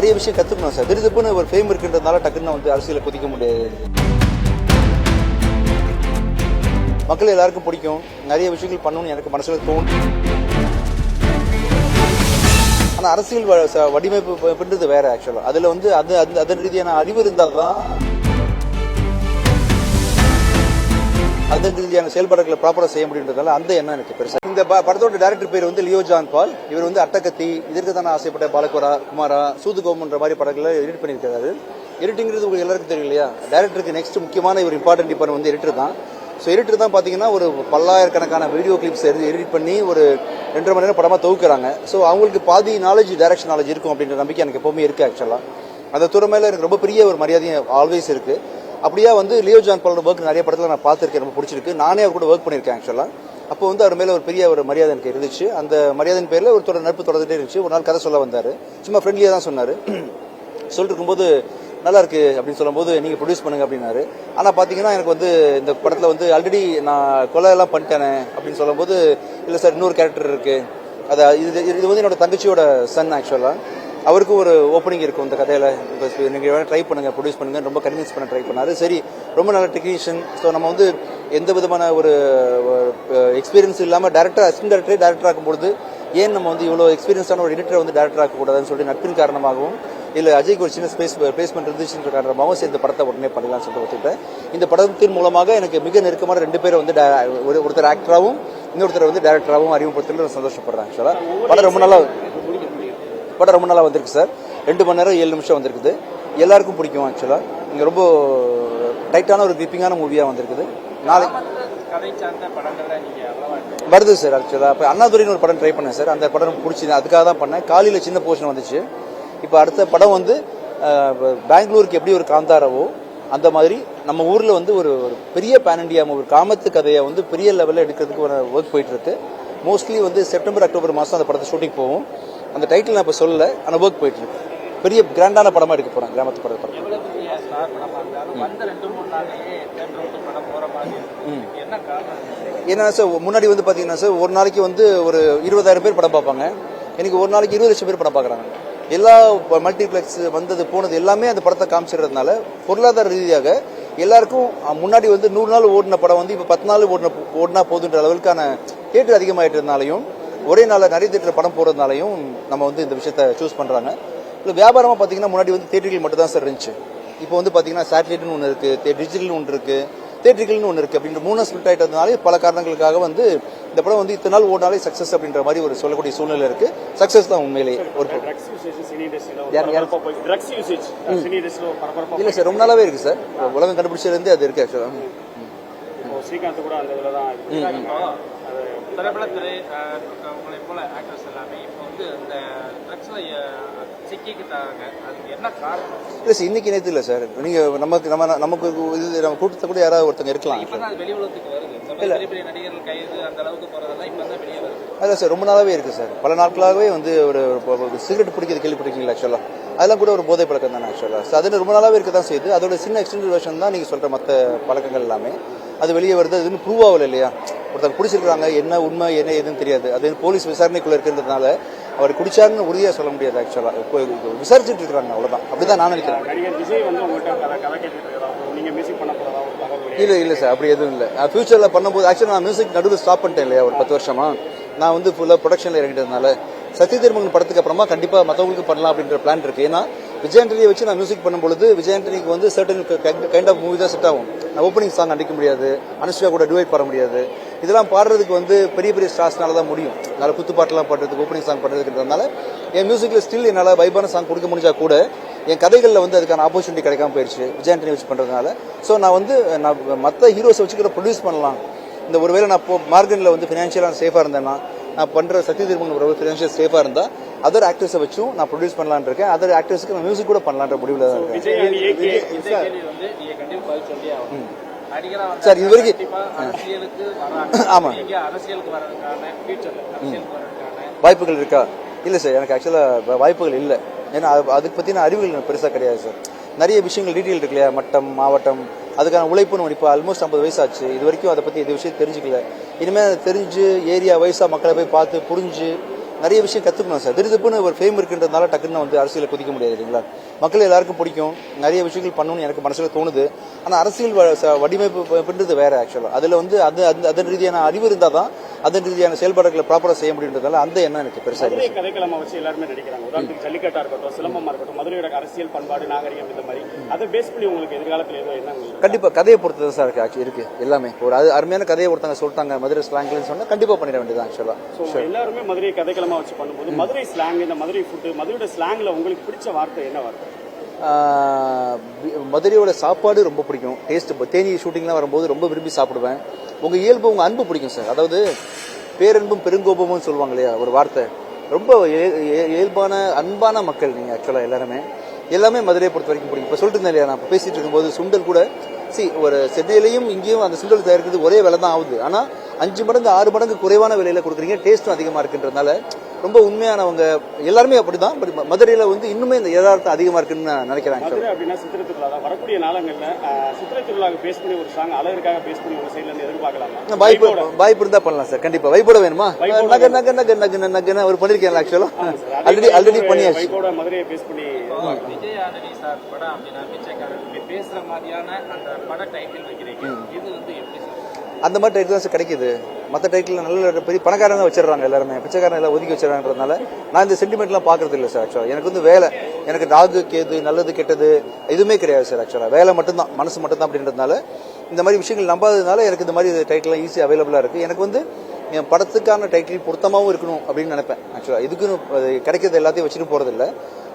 நிறைய விஷயம் கற்றுக்கணும் சார். திடீர்னு ஒரு ஃபேம் இருக்குன்றதுனால டக்குன்னு வந்து அரசியலை குதிக்க முடியாது. மக்கள் எல்லாருக்கும் பிடிக்கும். நிறைய விஷயங்கள் பண்ணணும்னு எனக்கு மனசுல தோணும். ஆனால் அரசியல் வ- வடிவமைப்பு ப- வேற ஆக்சுவலாக அதில் வந்து அது அந்த அதன் ரீதியான அறிவு இருந்தால் தான் அதன் ரீதியான செயல்பாடுகளை ப்ராப்பராக செய்ய முடியுன்றதால அந்த எண்ணம் எனக்கு பெருசா. இந்த ப- படத்தோட டேரக்டர் பேர் வந்து லியோ ஜான் பால். இவர் வந்து அட்டகத்தி இதற்கு தானே ஆசைப்பட்ட பாலகுரா குமாரா சூதுகோம்ன்ற மாதிரி படங்களை எடிட் பண்ணியிருக்காரு எடிட்டிங்கிறது உங்களுக்கு எல்லாருக்கும் தெரியும் இல்லையா? டேரக்டருக்கு நெக்ஸ்ட் முக்கியமான ஒரு இம்பார்ட்டன்ட் டிபார்ட்மெண்ட் வந்து எடிட்டர் தான். ஸோ எடிட்டர் தான் பார்த்தீங்கன்னா ஒரு பல்லாயிரக்கணக்கான வீடியோ கிளிப்ஸ் எடிட் பண்ணி ஒரு ரெண்டரை மணி நேரம் படமாக தொகுக்கிறாங்க. ஸோ அவங்களுக்கு பாதி நாலேஜ் டேரக்ஷன் நாலேஜ் இருக்கும் அப்படின்ற நம்பிக்கை எனக்கு எப்பவுமே இருக்குது ஆக்சுவலாக அந்த துறை மேலே எனக்கு ரொம்ப பெரிய ஒரு மரியாதையும் ஆல்வேஸ் இருக்குது அப்படியே வந்து லியோ ஜான் பாலோட ஒர்க் நிறைய படத்தில் நான் பார்த்துருக்கேன் ரொம்ப பிடிச்சிருக்கு. நானே அவர் கூட ஒர்க் பண்ணியிருக்கேன் ஆக்சுவலாக அப்போ வந்து அவர் மேலே ஒரு பெரிய ஒரு மரியாதை எனக்கு இருந்துச்சு. அந்த மரியாதையின் பேரில் ஒரு தொடர் நட்பு தொடர்ந்துட்டே இருந்துச்சு. ஒரு நாள் கதை சொல்ல வந்தார். சும்மா ஃப்ரெண்ட்லியாக தான் சொன்னார். சொல்லிட்டு இருக்கும்போது நல்லா இருக்கு அப்படின்னு சொல்லும்போது நீங்கள் ப்ரொடியூஸ் பண்ணுங்க அப்படின்னாரு. ஆனால் பார்த்தீங்கன்னா எனக்கு வந்து இந்த படத்தில் வந்து ஆல்ரெடி நான் கொலை எல்லாம் பண்ணிட்டேனே அப்படின்னு சொல்லும்போது இல்லை சார் இன்னொரு கேரக்டர் இருக்குது அதை இது இது வந்து என்னோட தங்கச்சியோட சன் ஆக்சுவலாக அவருக்கும் ஒரு ஓப்பனிங் இருக்கும் இந்த கதையில். நீங்கள் ட்ரை பண்ணுங்கள் ப்ரொடியூஸ் பண்ணுங்கள் ரொம்ப கன்வின்ஸ் பண்ண ட்ரை பண்ணார் சரி ரொம்ப நல்ல டெக்னீஷியன் ஸோ நம்ம வந்து எந்த விதமான ஒரு எக்ஸ்பீரியன்ஸ் இல்லாமல் டேரக்டர் அசிஸ்டன்ட் டேரக்டரே டேரக்டர் ஆகும்பொழுது ஏன் நம்ம வந்து இவ்வளோ எக்ஸ்பீரியன்ஸான ஒரு எடிட்டரை வந்து டேரக்டர் ஆக்கக்கூடாதுன்னு சொல்லி நட்பின் காரணமாகவும் இல்லை அஜய்க்கு ஒரு சின்ன ஸ்பேஸ் பிளேஸ்மெண்ட் இருந்துச்சுன்ற காரணமாகவும் சேர்ந்து படத்தை உடனே பண்ணலாம்னு சொல்லிட்டு ஒத்துக்கிட்டேன். இந்த படத்தின் மூலமாக எனக்கு மிக நெருக்கமான ரெண்டு பேரை வந்து டே- ஒரு- ஒருத்தர் ஆக்டராகவும் இன்னொருத்தர் வந்து டேரக்டராகவும் அறிமுகப்படுத்தல நான் சந்தோஷப்படுறேன் ஆக்சுவலாக படம் ரொம்ப நல்லா படம் ரொம்ப நாளாக வந்திருக்கு சார். ரெண்டு மணி நேரம் ஏழு நிமிஷம் வந்திருக்குது. எல்லாருக்கும் பிடிக்கும் ஆக்சுவலாக இங்கே ரொம்ப டைட்டான ஒரு கிரிப்பிங்கான மூவியாக வந்திருக்குது. நாளைக்கு வருது சார் ஆக்சுவலாக இப்போ அண்ணாதுரைன்னு ஒரு படம் ட்ரை பண்ணேன் சார். அந்த படம் பிடிச்சி அதுக்காக தான் பண்ணேன். காலையில் சின்ன போர்ஷன் வந்துச்சு. இப்போ அடுத்த படம் வந்து பெங்களூருக்கு எப்படி ஒரு காந்தாராவோ அந்த மாதிரி நம்ம ஊரில் வந்து ஒரு ஒரு பெரிய பேன் இண்டியா ஒரு காமத்து கதையை வந்து பெரிய லெவலில் எடுக்கிறதுக்கு ஒரு ஒர்க் போயிட்டு இருக்கு. மோஸ்ட்லி வந்து செப்டம்பர் அக்டோபர் மாதம் அந்த படத்தை ஷூட்டிங் போகும். அந்த டைட்டில் நான் இப்போ சொல்லல ஆனால் ஒர்க் போயிட்டு இருக்கு. பெரிய கிராண்டான படமா எடுக்க போறேன் கிராமத்து படத்தை படம். என்ன சார் முன்னாடி வந்து பாத்தீங்கன்னா சார் ஒரு நாளைக்கு வந்து ஒரு இருபதாயிரம் பேர் படம் பார்ப்பாங்க. எனக்கு ஒரு நாளைக்கு இருபது லட்சம் பேர் படம் பார்க்குறாங்க. எல்லா மல்டிப்ளெக்ஸ் வந்தது போனது எல்லாமே அந்த படத்தை காமிச்சிடுறதுனால பொருளாதார ரீதியாக எல்லாருக்கும் முன்னாடி வந்து நூறு நாள் ஓடின படம் வந்து இப்போ பத்து நாள் ஓடின ஓடினா போதுன்ற அளவுக்கான தேட்டர் அதிகமாயிட்டதுனாலையும் ஒரே நாளில் நிறைய தேட்டர் படம் போறதுனாலையும் நம்ம வந்து இந்த விஷயத்த சூஸ் பண்றாங்க. இல்லை வியாபாரமா பார்த்தீங்கன்னா முன்னாடி வந்து தேட்டர்கள் மட்டும் தான் சார் இருந்துச்சு. இப்போ வந்து பார்த்தீங்கன்னா சேட்டலைட்னு ஒன்று இருக்கு டிஜிட்டல்னு ஒன்று இருக்கு தேட்டர்கள்னு ஒன்று இருக்கு அப்படின்ற மூணு ஸ்பிளிட் ஆயிட்டதுனாலே பல காரணங்களுக்காக வந்து இந்த படம் வந்து இத்தனை நாள் ஓடினாலே சக்சஸ் அப்படின்ற மாதிரி ஒரு சொல்லக்கூடிய சூழ்நிலை இருக்கு. சக்சஸ் தான் உண்மையிலேயே ஒரு இல்ல சார் ரொம்ப நாளாவே இருக்கு சார் உலகம் கண்டுபிடிச்சதுலேருந்தே அது இருக்கு ஆக்சுவலா இப்போ ஸ்ரீகாந்த் கூட அந்த இதில் தான் இப்போ திரைப்படத்துறை உங்களை போல ஆக்டர்ஸ் எல்லாமே இப்போ வந்து இந்த ட்ரக்ஸ்ல சிக்கிக்கிட்டாங்க. அதுக்கு என்ன காரணம்? இல்ல சார் இன்னைக்கு நேத்து இல்ல சார் நீங்க நமக்கு நம்ம நமக்கு இது நம்ம கூட்டத்தை கூட யாராவது ஒருத்தங்க இருக்கலாம் இப்பதான் அது வெளி உலகத்துக்கு வருது. இந்த மாதிரி பெரிய பெரிய நடிகர்கள் கைது அந்த அளவுக்கு போறதெல்லாம் இப்பதான் வெளியே வருது. அதான் சார் ரொம்ப நாளாவே இருக்கு சார் பல நாட்களாகவே வந்து ஒரு சிகரெட் பிடிக்கிறது கேள்விப்பட்டிருக்கீங்களா ஆக்சுவலா அதெல்லாம் கூட ஒரு போதை பழக்கம் தானே ஆக்சுவலா ஸோ அது ரொம்ப நாளாவே இருக்க தான் செய்யுது. அதோட சின்ன எக்ஸ்டெண்டட் வெர்ஷன் தான் நீங்க சொல்ற மற்ற பழக்கங்கள் எல்லாமே. அது வெளியே வருது அது இன்னும் ப்ரூவ் ஆகல இல்லையா? ஒருத்தர் பிடிச்சிருக்காங்க என்ன உண்மை என்ன எதுன்னு தெரியாது. அது போலீஸ் விசாரணைக்குள்ள இருக்கிறதுனால அவர் குடிச்சாருன்னு உறுதியா சொல்ல முடியாது ஆக்சுவலா இப்போ விசாரிச்சுட்டு இருக்காங்க அவ்வளவுதான். அப்படிதான் நான் நினைக்கிறேன். இல்ல இல்ல சார் அப்படி எதுவும் இல்ல. ஃபியூச்சர்ல பண்ணும்போது ஆக்சுவலா நான் மியூசிக் நடுவில் ஸ்டாப் பண்ணிட்டேன் இல்லையா ஒரு பத்து வருஷமா? நான் வந்து ஃபுல்லா ப்ரொடக்ஷன்ல இறங்கிட்டதுனால சத்ய திருமகன் படத்துக்கு அப்புறமா கண்டிப்பா மத்தவங்களுக்கு பண்ணலாம் அப்படின்ற பிளான் இருக்கு. ஏன்னா விஜயாண்டனியை வச்சு நான் மியூசிக் பண்ணும்பொழுது விஜயாண்டனிக்கு வந்து சர்டன் கைண்ட் ஆஃப் மூவி தான் செட் ஆகும். நான் ஓப்பனிங் சாங் அடிக்க முடியாது. அனுஷ்கா கூட டிவைட் பண்ண முடியாது. இதெல்லாம் பாடுறதுக்கு வந்து பெரிய பெரிய ஸ்டார்ஸ்னால தான் முடியும். நல்ல குத்து பாட்டெல்லாம் பாடுறதுக்கு ஓப்பனிங் சாங் பண்ணுறதுன்றதுனால என் மியூசிக்கில் ஸ்டில் என்னால் வைபான சாங் கொடுக்க முடிஞ்சா கூட என் கதைகளில் வந்து அதுக்கான ஆப்பர்ச்சுனிட்டி கிடைக்காம போயிடுச்சு விஜயாண்டனி வச்சு பண்ணுறதுனால ஸோ நான் வந்து நான் மற்ற ஹீரோஸை வச்சு கூட ப்ரொடியூஸ் பண்ணலாம். இந்த ஒருவேளை நான் இப்போ மார்கனில் வந்து ஃபினான்ஷியலாக சேஃபாக இருந்தேன்னா நான் பண்ணுற சத்ய திருமணம் ஒரு ஃபினான்ஷியல் சேஃபாக இருந்தால் அதர் ஆக்டர்ஸை வச்சும் நான் ப்ரொடியூஸ் பண்ணலாம்னு இருக்கேன். அதர் ஆக்டர்ஸ்க்கு நான் மியூசிக் கூட பண்ணலான்ற முடிவில் தான் இருக்கேன். சார், இது வரைக்கும்- ஆமா. வாய்ப்புகள் இருக்கா? இல்லை சார் எனக்கு ஆக்சுவலாக வாய்ப்புகள் இல்லை. ஏன்னா அது அதுக்கு பற்றின அறிவுகள் எனக்கு பெருசாக கிடையாது சார் நிறைய விஷயங்கள் டீட்டெயில் இருக்கு இல்லையா? மட்டம் மாவட்டம் அதுக்கான உழைப்பு நம்ம இப்போ ஆல்மோஸ்ட் ஐம்பது வயசு ஆச்சு இது வரைக்கும் அதை பற்றி எது விஷயம் தெரிஞ்சுக்கல. இனிமேல் அதை தெரிஞ்சு ஏரியா வயசாக மக்களை போய் பார்த்து புரிஞ்சு நிறைய விஷயம் கத்துக்கணும் சார். திருதுப்புன்னு ஒரு ஃபேம் இருக்குன்றதுனால டக்குன்னு வந்து அரசியல குதிக்க முடியாது இல்லைங்களா? மக்கள் எல்லாருக்கும் பிடிக்கும். நிறைய விஷயங்கள் பண்ணணும்னு எனக்கு மனசுல தோணுது. ஆனா அரசியல் வடிவமைப்பு பண்றது வேற ஆக்சுவலா அதுல வந்து அது அந்த- அதன் ரீதியான அறிவு இருந்தா தான் அதன் ரீதியான செயல்பாடுகளை ப்ராப்பரா செய்ய முடியுன்றதால அந்த எண்ணம் எனக்கு பெருசா இல்லை மதுரை கதைக்களமா வச்சு எல்லாருமே நடிக்கிறாங்க. உதாரணத்துக்கு ஜல்லிக்கட்டா இருக்கட்டும் சிலம்பமா இருக்கட்டும் மதுரையோட அரசியல் பண்பாடு நாகரிகம் இந்த மாதிரி. அதை பேஸ் பண்ணி உங்களுக்கு எதிர்காலத்தில் ஏதோ என்ன உங்களுக்கு கண்டிப்பா கதையை பொறுத்து தான் சார் இருக்கு இருக்கு எல்லாமே. ஒரு அது அருமையான கதையை ஒருத்தங்க சொல்லிட்டாங்க மதுரை ஸ்லாங்லன்னு சொன்னா கண்டிப்பா பண்ணிட வேண்டியது ஆக்சுவலா ஸோ எல்லாருமே மதுரை கதைக்களமா வச்சு பண்ணும்போது மதுரை ஸ்லாங் இந்த மதுரை ஃபுட்டு மதுரையோட ஸ்லாங்ல உங்களுக்கு பிடிச்ச வார்த்தை என்ன வார்த்தை? மதுரையோட சாப்பாடு ரொம்ப பிடிக்கும். டேஸ்ட் தேனி ஷூட்டிங்லாம் வரும்போது ரொம்ப விரும்பி சாப்பிடுவேன். உங்கள் இயல்பு உங்கள் அன்பு பிடிக்கும் சார் அதாவது பேரன்பும் பெருங்கோபமும் சொல்லுவாங்க இல்லையா ஒரு வார்த்தை. ரொம்ப இயல்பான அன்பான மக்கள் நீங்கள் ஆக்சுவலாக எல்லாருமே. எல்லாமே மதுரையை பொறுத்த வரைக்கும் பிடிக்கும். இப்போ சொல்லிட்டு இருந்தேன் இல்லையா நான் இப்போ பேசிகிட்டு இருக்கும்போது சுண்டல் கூட சி ஒரு சென்னையிலையும் இங்கேயும் அந்த சுண்டல் தயாரிக்கிறது ஒரே விலை தான் ஆகுது. ஆனால் அஞ்சு மடங்கு ஆறு மடங்கு குறைவான விலையில் கொடுக்குறீங்க டேஸ்ட்டும் அதிகமாக இருக்குன்றதுனால ரொம்ப உண்மையானவங்க எல்லாருமே அப்படிதான் பட் மதுரையில வந்து இன்னுமே இந்த யதார்த்தம் அதிகமா இருக்குன்னு நான் நினைக்கிறேன். actually. மதுரை அப்படின்னா சித்திரை திருவிழா தான். வரக்கூடிய நாளங்கள்ல சித்திரை திருவிழாவுக்கு பேஸ் பண்ணி ஒரு சாங் அழகுக்காக பேஸ் பண்ணி உங்க சைட்ல இருந்து எதிர்பார்க்கலாமா? வாய்ப்பு வாய்ப்பு இருந்தா பண்ணலாம் சார். கண்டிப்பா. வைப்போட வேணுமா? நக நக நக நக நக ஒரு பண்ணிருக்கேன் ஆக்சுவலா ஆல்ரெடி ஆல்ரெடி பண்ணியாச்சு. வைகோட மதுரையை பேஸ் பண்ணி விஜய் ஆண்டனி சார் படம் அப்படின்னா பிச்சைக்காரன் பேசுற மாதிரியான அந்த பட டைட்டில் வைக்கிறீங்க. இது வந்து எப்படி சார்? அந்த மாதிரி டைட்டில் தான் சார் கிடைக்குது. மற்ற டைட்டில் நல்ல பெரிய பணக்காரன் தான் வச்சிடறாங்க எல்லாருமே. பிச்சைக்காரன் எல்லாம் ஒதுக்கி வச்சிடறாங்கன்றதுனால நான் இந்த சென்டிமெண்ட்லாம் பார்க்கறது இல்லை சார் ஆக்சுவலாக எனக்கு வந்து வேலை எனக்கு ராகு கேது நல்லது கெட்டது எதுவுமே கிடையாது சார் ஆக்சுவலாக வேலை மட்டும்தான் மனசு மட்டும்தான் அப்படின்றதுனால இந்த மாதிரி விஷயங்கள் நம்பாததுனால எனக்கு இந்த மாதிரி டைட்டில்லாம் ஈஸி அவைலபிளாக இருக்குது எனக்கு வந்து என் படத்துக்கான டைட்டில் பொருத்தமாகவும் இருக்கணும் அப்படின்னு நினைப்பேன் ஆக்சுவலாக இதுக்குன்னு அது கிடைக்கிறது எல்லாத்தையும் வச்சுட்டு போகிறதில்ல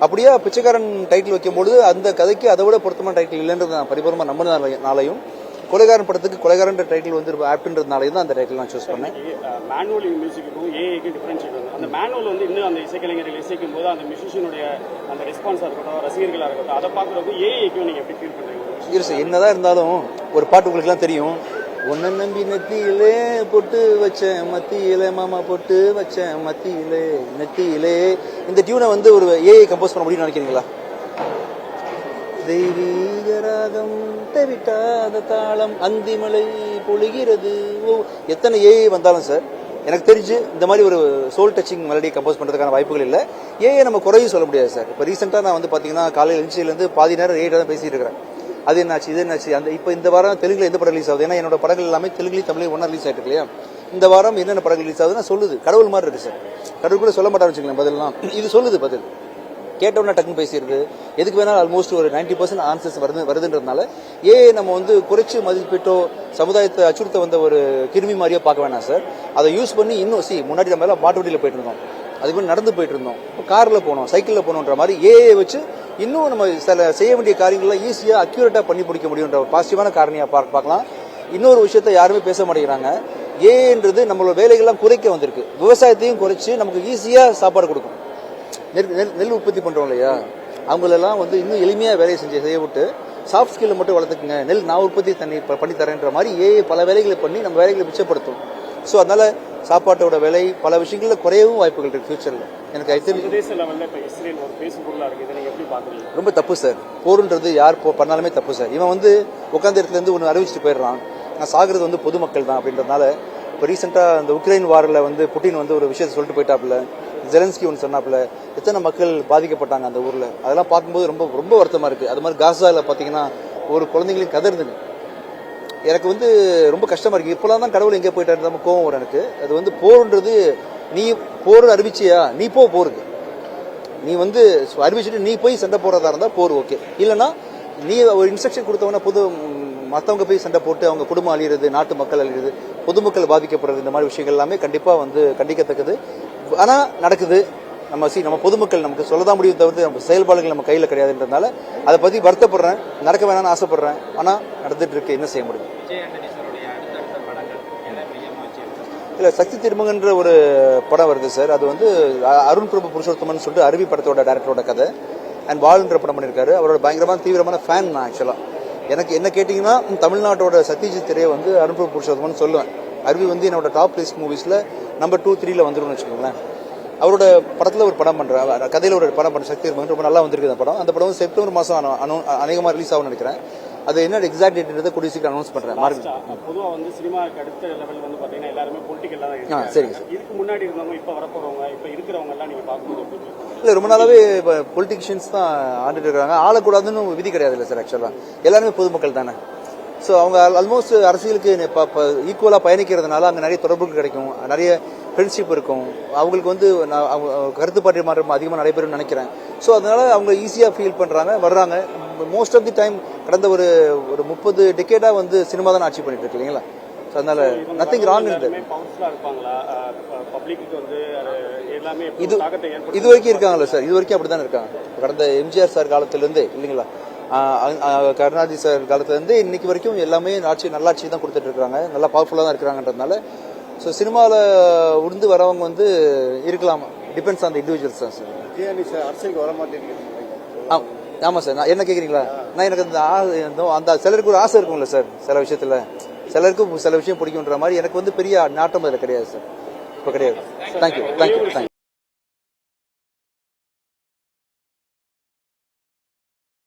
அப்படியே பிச்சைக்காரன் டைட்டில் வைக்கும்போது அந்த கதைக்கு அதை விட பொருத்தமான டைட்டில் இல்லைன்றது நான் பரிபூர்ணமாக நம்பினாலையும் கொலைகாரன் படத்துக்கு கொலைகாரன்ற டைட்டில் வந்து ஆப்டுன்றதுனாலையும் தான் அந்த டைட்டில் நான் சூஸ் பண்ணேன். மேனுவல் மியூசிக்கும் ஏஐக்கு டிஃபரன்ஷியேட் வந்து அந்த மேனுவல் வந்து இன்னும் அந்த இசைக்கலைஞர்கள் இசைக்கும் போது அந்த மியூசிஷியனுடைய அந்த ரெஸ்பான்ஸாக இருக்கட்டும் ரசிகர்களாக இருக்கட்டும் அதை பார்க்குறப்போ ஏஐக்கும் நீங்கள் எப்படி ஃபீல் பண்ணுறீங்க இரு சார் என்னதான் இருந்தாலும் ஒரு பாட்டு உங்களுக்குலாம் தெரியும். உன்னை நம்பி நெத்தியிலே பொட்டு வச்சேன் மத்தியிலே மாமா பொட்டு வச்சேன் மத்தியிலே நெத்தியிலே. இந்த டியூனை வந்து ஒரு ஏஐ கம்போஸ் பண்ண முடியும்னு நினைக்கிறீங்களா? தெய்வீக ராகம் தெவிட்டாத தாளம் அந்திமலை பொழிகிறது. ஓ எத்தனை ஏஐ வந்தாலும் சார் எனக்கு தெரிஞ்சு இந்த மாதிரி ஒரு சோல் டச்சிங் மெலடி கம்போஸ் பண்ணுறதுக்கான வாய்ப்புகள் இல்லை. ஏஐ நம்ம குறையும் சொல்ல முடியாது சார். இப்போ ரீசெண்டாக நான் வந்து பார்த்தீங்கன்னா காலையில் எழுச்சியிலேருந்து பாதி நேரம் ஏஐ தான் பேசிட்டு இருக்கிறேன். அது என்னாச்சு இது என்னாச்சு அந்த இப்போ இந்த வாரம் தெலுங்குல எந்த படம் ரிலீஸ் ஆகுது? ஏன்னா என்னோட படங்கள் எல்லாமே தெலுங்குலையும் தமிழையும் ஒன்றா ரிலீஸ் ஆகிட்டு இல்லையா? இந்த வாரம் என்னென்ன படங்கள் ரிலீஸ் ஆகுதுன்னா சொல்லுது. கடவுள் மாதிரி இருக்கு சார். கடவுள் கூட சொல்ல மாட்டேன் வச்சுக்கலாம் பதிலாம் இது சொல்லுது பதில். கேட்டவுடனே டக்குன்னு பேசிடுது. எதுக்கு வேணாலும் ஆல்மோஸ்ட் ஒரு 90% பர்சன்ட் ஆன்சர்ஸ் வருது வருதுன்றதுனால ஏ நம்ம வந்து குறைச்சி மதிப்பிட்டோ சமுதாயத்தை அச்சுறுத்த வந்த ஒரு கிருமி மாதிரியோ பார்க்க வேணாம் சார். அதை யூஸ் பண்ணி இன்னும் சி முன்னாடி நம்ம எல்லாம் மாட்டு வண்டியில் போயிட்டு இருந்தோம். அதுக்கு நடந்து போயிட்டு இருந்தோம். இப்போ காரில் போனோம் சைக்கிளில் போகணுன்ற மாதிரி ஏஐ வச்சு இன்னும் நம்ம சில செய்ய வேண்டிய காரியங்கள்லாம் ஈஸியாக அக்யூரேட்டாக பண்ணி பிடிக்க முடியுன்ற ஒரு பாசிட்டிவான காரணியாக பார்க்க பார்க்கலாம். இன்னொரு விஷயத்த யாருமே பேச மாட்டேங்கிறாங்க. ஏன்றது நம்மளோட வேலைகள்லாம் குறைக்க வந்திருக்கு. விவசாயத்தையும் குறைச்சி நமக்கு ஈஸியாக சாப்பாடு கொடுக்கும். நெல் நெல் நெல் உற்பத்தி பண்றோம் இல்லையா? அவங்களெல்லாம் வந்து இன்னும் எளிமையா வேலையை செஞ்சு செய்ய விட்டு சாஃப்ட் ஸ்கில்ல மட்டும் வளர்த்துக்குங்க. நெல் நான் உற்பத்தி தண்ணி பண்ணி தரேன்ற மாதிரி ஏ பல வேலைகளை பண்ணி நம்ம வேலைகளை மிச்சப்படுத்தும். ஸோ அதனால சாப்பாட்டோட விலை பல விஷயங்கள்ல குறையவும் வாய்ப்புகள் இருக்கு ஃபியூச்சர்ல எனக்கு ஐ திங்க் ரொம்ப தப்பு சார் போருன்றது யார் பண்ணாலுமே தப்பு சார் இவன் வந்து உட்காந்த இடத்துல இருந்து ஒன்று அறிவிச்சிட்டு போயிடுறான். நான் சாகுறது வந்து பொதுமக்கள் தான் அப்படின்றதுனால இப்போ ரீசெண்டாக அந்த உக்ரைன் வாரில் வந்து புட்டின் வந்து ஒரு விஷயத்தை சொல்லிட்டு போயிட்டாப்புல. ஜெலன்ஸ்கி ஒன்று சொன்னாப்புல எத்தனை மக்கள் பாதிக்கப்பட்டாங்க அந்த ஊரில்? அதெல்லாம் பார்க்கும்போது ரொம்ப ரொம்ப வருத்தமாக இருக்குது அது மாதிரி காசாவில் பார்த்தீங்கன்னா ஒரு குழந்தைங்களையும் கதறுதுங்க எனக்கு வந்து ரொம்ப கஷ்டமாக இருக்குது இப்போலாம் தான் கடவுள் எங்கே போயிட்டாரு நம்ம கோவம் வரும் எனக்கு. அது வந்து போர்ன்றது நீ போர் அறிவிச்சியா? நீ போ போருக்கு. நீ வந்து அறிவிச்சுட்டு நீ போய் சண்டை போடுறதா இருந்தால் போர் ஓகே. இல்லைன்னா நீ ஒரு இன்ஸ்ட்ரக்ஷன் கொடுத்தவொன்னே புது மற்றவங்க போய் சண்டை போட்டு அவங்க குடும்பம் அழியிறது நாட்டு மக்கள் அழியிறது பொதுமக்கள் பாதிக்கப்படுறது இந்த மாதிரி விஷயங்கள் எல்லாமே கண்டிப்பாக வந்து கண்டிக்கத்தக்கது. ஆனா நடக்குது. நம்ம சி நம்ம பொதுமக்கள் நமக்கு சொல்லதான் முடியும் தவிர்த்து நம்ம செயல்பாடுகள் நம்ம கையில கிடையாதுன்றதுனால அதை பத்தி வருத்தப்படுறேன். நடக்க வேணாம்னு ஆசைப்படுறேன். ஆனா நடந்துட்டு இருக்கு என்ன செய்ய முடியும்? இல்ல சக்தி திருமகன்ற ஒரு படம் வருது சார். அது வந்து அருண் பிரபு புருஷோத்தமன் சொல்லிட்டு அருவி படத்தோட டேரக்டரோட கதை. அண்ட் வாழ்ன்ற படம் பண்ணியிருக்காரு அவரோட பயங்கரமான தீவிரமான ஃபேன் நான் ஆக்சுவலா எனக்கு என்ன கேட்டிங்கன்னா தமிழ்நாட்டோட சத்யஜித் திரையை வந்து அருண் பிரபு புருஷோத்தமன் சொல்லுவேன். அருவி வந்து என்னோட டாப் லிஸ்ட் மூவிஸ்ல நம்பர் டூ த்ரீல வந்துரும்னு வச்சுக்கோங்களேன். அவரோட படத்துல ஒரு படம் பண்றேன் கதையில ஒரு படம் பண்ற சக்தி ரொம்ப நல்லா வந்திருக்கு அந்த படம். அந்த படம் செப்டம்பர் மாசம் அனு- அனு- அநேகமா ரிலீஸ் ஆகும்னு நினைக்கிறேன். அது என்ன எக்ஸாக்ட் டேட்ன்றதை கூடிய சீக்கிரம் அனௌன்ஸ் பண்றேன். மார்க் பொதுவா வந்து சினிமாவுக்கு அடுத்த லெவல் வந்து பாத்தீங்கன்னா எல்லாருமே பொலிட்டிக்கல் தான் ஆ. சரிங்க சார் இதுக்கு முன்னாடி இருந்தவங்க இப்ப வரப்போறவங்க இப்ப இருக்கிறவங்க எல்லாம் நீங்க? இல்ல ரொம்ப நாளாவே பொலிட்டிஷியன்ஸ் தான் ஆண்டுட்டு இருக்காங்க. ஆளக்கூடாதுன்னு விதி கிடையாது இல்லை சார் ஆக்சுவலா எல்லாருமே பொதுமக்கள் தானே. ஸோ அவங்க ஆல்மோஸ்ட் அரசியலுக்கு ஈக்குவலாக பயணிக்கிறதுனால அங்கே நிறைய தொடர்புகள் கிடைக்கும். நிறைய ஃப்ரெண்ட்ஷிப் இருக்கும். அவங்களுக்கு வந்து நான் அவங்க கருத்து பாட்டி மாற்றம் அதிகமாக நடைபெறும்னு நினைக்கிறேன். ஸோ அதனால அவங்க ஈஸியாக ஃபீல் பண்ணுறாங்க வர்றாங்க. மோஸ்ட் ஆஃப் தி டைம் கடந்த ஒரு ஒரு முப்பது டிக்கெட்டாக வந்து சினிமா தான் ஆட்சி பண்ணிட்டு இருக்கு இல்லைங்களா? ஸோ அதனால நத்திங் ராங் இது இது வரைக்கும் இருக்காங்கல்ல சார் இது வரைக்கும் அப்படிதான் இருக்காங்க. கடந்த எம்ஜிஆர் சார் காலத்துல இருந்தே இல்லைங்களா? கருணாநிதி சார் காலத்துல இருந்து இன்னைக்கு வரைக்கும் எல்லாமே ஆட்சி நல்லாட்சி தான் கொடுத்துட்டு இருக்காங்க நல்லா பவர்ஃபுல்லா தான் இருக்கிறாங்கன்றதுனால. ஸோ சினிமாவில் உருந்து வரவங்க வந்து இருக்கலாம். டிபெண்ட்ஸ் ஆன் த இண்டிவிஜுவல்ஸ் தான் சார். அரசியலுக்கு வர மாட்டேங்குது ஆ- ஆமா சார். நான் என்ன கேக்குறீங்களா? நான் எனக்கு அந்த அந்த சிலருக்கு ஒரு ஆசை இருக்கும்ல சார் சில விஷயத்துல. சிலருக்கு சில விஷயம் பிடிக்குன்ற மாதிரி எனக்கு வந்து பெரிய நாட்டம் அதில் கிடையாது சார். இப்போ கிடையாது. Thank you thank you thank you